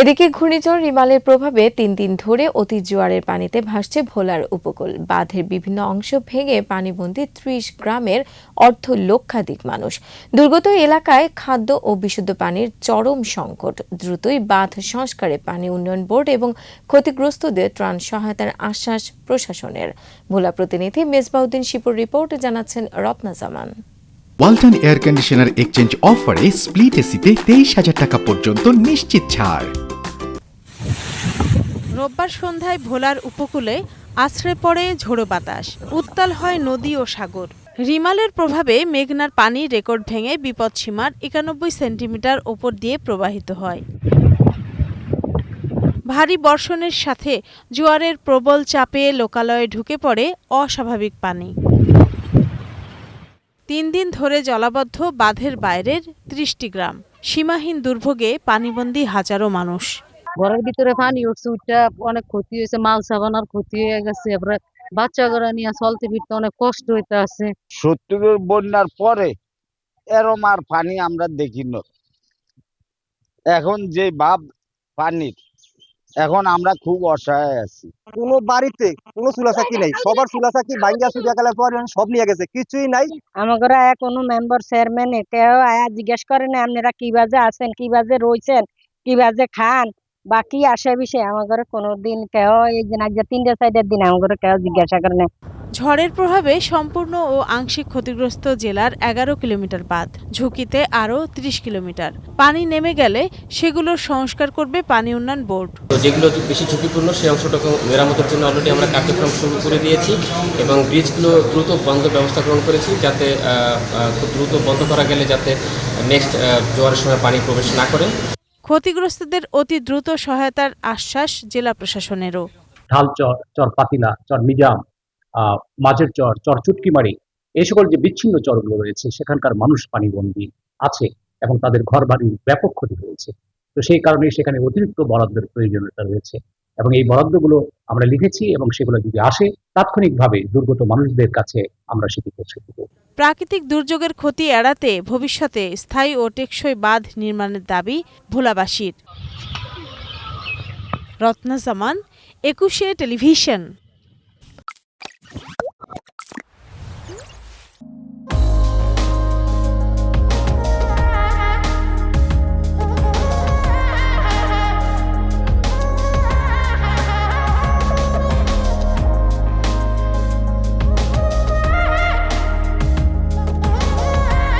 এদিকে ঘূর্ণিঝড় রিমালের প্রভাবে তিন দিন ধরে অতি জোয়ারের পানিতে ভাসছে ভোলার উপকূল। বাঁধের বিভিন্ন অংশ ভেঙে পানিবন্দী ত্রিশ গ্রামের অর্ধ লক্ষাধিক মানুষ। দুর্গত এলাকায় খাদ্য ও বিশুদ্ধ পানির চরম সংকট। দ্রুতই বাঁধ সংস্কারে পানি উন্নয়ন বোর্ড এবং ক্ষতিগ্রস্তদের ত্রাণ সহায়তার আশ্বাস প্রশাসনের। ভোলা প্রতিনিধি মেজবাউদ্দিন শিপুর রিপোর্ট জানাচ্ছেন Ratna Zaman. Walton air conditioner exchange অফারে স্প্লিট এসিতে তেইশ হাজার টাকা পর্যন্ত নিশ্চিত ছাড়। রোববার সন্ধ্যায় ভোলার উপকূলে আছড়ে পড়ে ঝোড়ো বাতাস। উত্তাল হয় নদী ও সাগর। রিমালের প্রভাবে মেঘনার পানি রেকর্ড ভেঙে বিপদসীমার একানব্বই সেন্টিমিটার ওপর দিয়ে প্রবাহিত হয়। ভারী বর্ষণের সাথে জোয়ারের প্রবল চাপে লোকালয়ে ঢুকে পড়ে অস্বাভাবিক পানি। তিন দিন ধরে জলাবদ্ধ বাঁধের বাইরের ত্রিশটি গ্রাম। সীমাহীন দুর্ভোগে পানিবন্দী হাজারো মানুষ। ঘরের ভিতরে পানি উঠছে উঠটা অনেক ক্ষতি হয়েছে মাল সাবানার ক্ষতি হয়ে গেছে। এবারে বাচ্চা ঘরে নিয়ে চলতে ফিরতে অনেক কষ্ট হইতে আছে। সত্তরের বন্যার পরে এরম আর পানি আমরা দেখি না। এখন যে ভাব পানির এখন আমরা খুব অসহায় আছি। কোনো বাড়িতে কোনো চুলা চাকি নেই সবার চুলা চাকি ভাঙ্গা চুরিয়া গেলে পরে সব নিয়ে গেছে কিছুই নাই। আমাদের কোনো মেম্বার চেয়ারম্যান কেউ আয়া জিজ্ঞেস করে না আপনারা কি বাজে আছেন কি বাজে রয়েছেন কি বাজে খান? বা কি আসে বিষয় আমাদের কোনো দিন কেউ এই দিন আজ তিনটে চারটের দিন আমাদের কেউ জিজ্ঞাসা করে না ঝড়ের প্রভাবে সম্পূর্ণ ও আংশিক ক্ষতিগ্রস্ত জেলার এগারো কিলোমিটার বাঁধ ঝুঁকিতে আরও ত্রিশ কিলোমিটার। পানি নেমে গেলে সেগুলোর সংস্কার করবে পানি উন্নয়ন বোর্ড। যেগুলো বেশি ঝুঁকিপূর্ণ সেই অংশটাকে মেরামতের জন্য অলরেডি আমরা কার্যক্রম শুরু করে দিয়েছি এবং ব্রিজগুলো দ্রুত বন্ধ ব্যবস্থা গ্রহণ করেছি যাতে খুব দ্রুত বন্ধ করা গেলে যাতে নেক্সট জোয়ারের সময় পানি প্রবেশ না করে। ক্ষতিগ্রস্তদের অতি দ্রুত সহায়তার আশ্বাস জেলা প্রশাসনেরও। ঢাল, চর পাতিলা, চর মিজাম মাঝের চর চর চুটকিমারি, এই সকল যে বিচ্ছিন্ন চরগুলো রয়েছে, সেখানকার মানুষ পানিবন্দী আছে এবং তাদের ঘর বাড়ির ব্যাপক ক্ষতি হয়েছে। তো সেই কারণে সেখানে অতিরিক্ত বরাদ্দের প্রয়োজনীয়তা রয়েছে এবং এই বরাদ্দগুলো আমরা লিখেছি এবং সেগুলো যদি আসে, তাৎক্ষণিকভাবে দুর্গত মানুষদের কাছে আমরা সেটি পৌঁছে দেবো। প্রাকৃতিক দুর্যোগের ক্ষতি এড়াতে ভবিষ্যতে স্থায়ী ও টেকসই বাঁধ নির্মাণের দাবি ভোলাবাসীর। রত্না জামান একুশে টেলিভিশন।